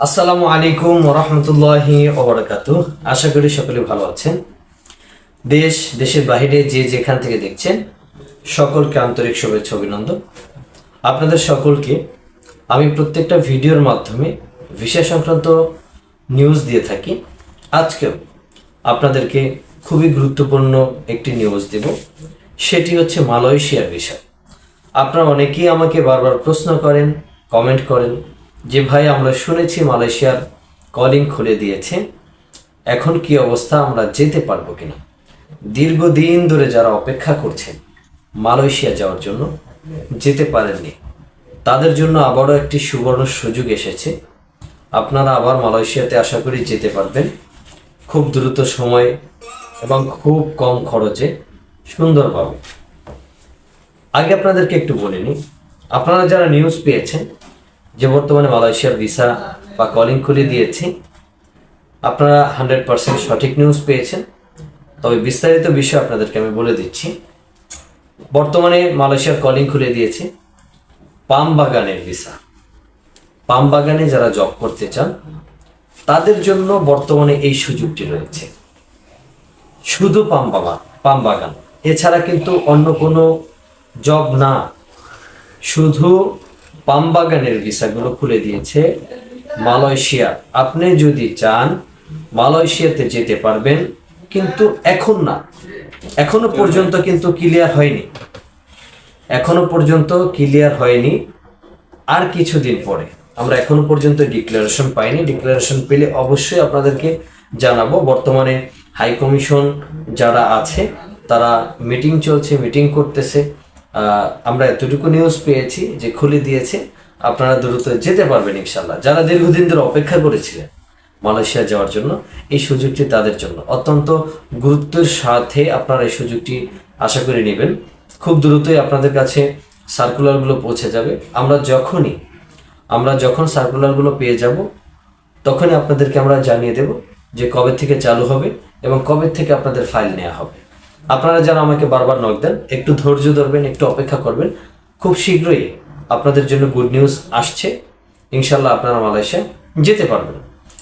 আসসালামু আলাইকুম রহমতুল্লাহি ওবরাকাতু আশা করি সকলে ভালো আছেন। দেশ, দেশের বাইরে যে যেখান থেকে দেখছেন, সকলকে আন্তরিক শুভেচ্ছা অভিনন্দন। আপনাদের সকলকে আমি প্রত্যেকটা ভিডিওর মাধ্যমে ভিসা সংক্রান্ত নিউজ দিয়ে থাকি। আজকেও আপনাদেরকে খুবই গুরুত্বপূর্ণ একটি নিউজ দেব। সেটি হচ্ছে মালয়েশিয়ার বিষয় আপনারা অনেকেই আমাকে বারবার প্রশ্ন করেন কমেন্ট করেন যে ভাই আমরা শুনেছি মালয়েশিয়ার কলিং খুলে দিয়েছে, এখন কি অবস্থা আমরা যেতে পারব কিনা? দীর্ঘদিন ধরে যারা অপেক্ষা করছেন মালয়েশিয়া যাওয়ার জন্য, যেতে পারেননি। তাদের জন্য আবারও একটি সুবর্ণ সুযোগ এসেছে। আপনারা আবার মালয়েশিয়াতে আশা করি যেতে পারবেন। খুব দ্রুত সময়ে এবং খুব কম খরচে সুন্দরভাবে। আগে আপনাদেরকে একটু বলে নিই। আপনারা যারা নিউজ পেয়েছেন যে বর্তমানে মালয়েশিয়ার ভিসা বা কলিং খুলে দিয়েছে, আপনারা হান্ড্রেড পার্সেন্ট সঠিক নিউজ পেয়েছেন। তবে বিস্তারিত বিষয় আপনাদেরকে আমি বলে দিচ্ছি। বর্তমানে মালয়েশিয়ার কলিং খুলে দিয়েছে পাম বাগানের ভিসা। পাম বাগানে যারা জব করতে চান, তাদের জন্য বর্তমানে এই সুযোগটি রয়েছে। শুধু পাম বাগান পাম বাগান। এছাড়া কিন্তু অন্য কোনো জব না। শুধু পাম বাগানের ভিসাগুলো খুলে দিয়েছে মালয়েশিয়া। আপনি যদি চান মালয়েশিয়াতে যেতে পারবেন, কিন্তু এখন না। এখনও পর্যন্ত কিন্তু ক্লিয়ার হয়নি। এখনও পর্যন্ত ক্লিয়ার হয়নি আর কিছুদিন পরে। আমরা এখনও পর্যন্ত ডিক্লারেশন পাইনি। ডিক্লারেশন পেলে অবশ্যই আপনাদেরকে জানাব। বর্তমানে হাই কমিশন যারা আছে, তারা মিটিং চলছে, মিটিং করতেছে। আমরা এতটুকু নিউজ পেয়েছি যে খুলে দিয়েছে। আপনারা দ্রুত যেতে পারবেন ইনশাল্লাহ যারা দীর্ঘদিন ধরে অপেক্ষা করেছিলেন মালয়েশিয়া যাওয়ার জন্য, এই সুযোগটি তাদের জন্য। অত্যন্ত গুরুত্বের সাথে আপনারা এই সুযোগটি আশা করে নেবেন। খুব দ্রুতই আপনাদের কাছে সার্কুলারগুলো পৌঁছে যাবে। আমরা যখনই, আমরা যখন সার্কুলারগুলো পেয়ে যাব, তখনই আপনাদেরকে আমরা জানিয়ে দেব যে কবে থেকে চালু হবে এবং কবে থেকে আপনাদের ফাইল নেওয়া হবে। আপনারা যারা আমাকে বারবার নক দেন, একটু ধৈর্য ধরবেন, একটু অপেক্ষা করবেন। খুব শীঘ্রই আপনাদের জন্য গুড নিউজ আসছে। ইনশাল্লাহ আপনারা মালয়েশিয়া যেতে পারবেন।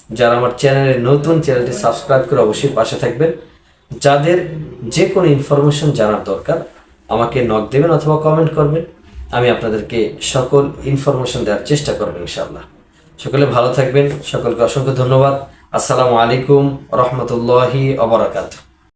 যারা আমার চ্যানেলে নতুন চ্যানেলটি সাবস্ক্রাইব করে অবশ্যই পাশে থাকবেন। যাদের যে কোনো ইনফরমেশন জানার দরকার, আমাকে নক দেবেন অথবা কমেন্ট করবেন। আমি আপনাদেরকে সকল ইনফরমেশন দেওয়ার চেষ্টা করব ইনশাআল্লাহ। সকলে ভালো থাকবেন। সকলকে অসংখ্য ধন্যবাদ। আসসালামু আলাইকুম রহমতুল্লাহি অবরাকাতু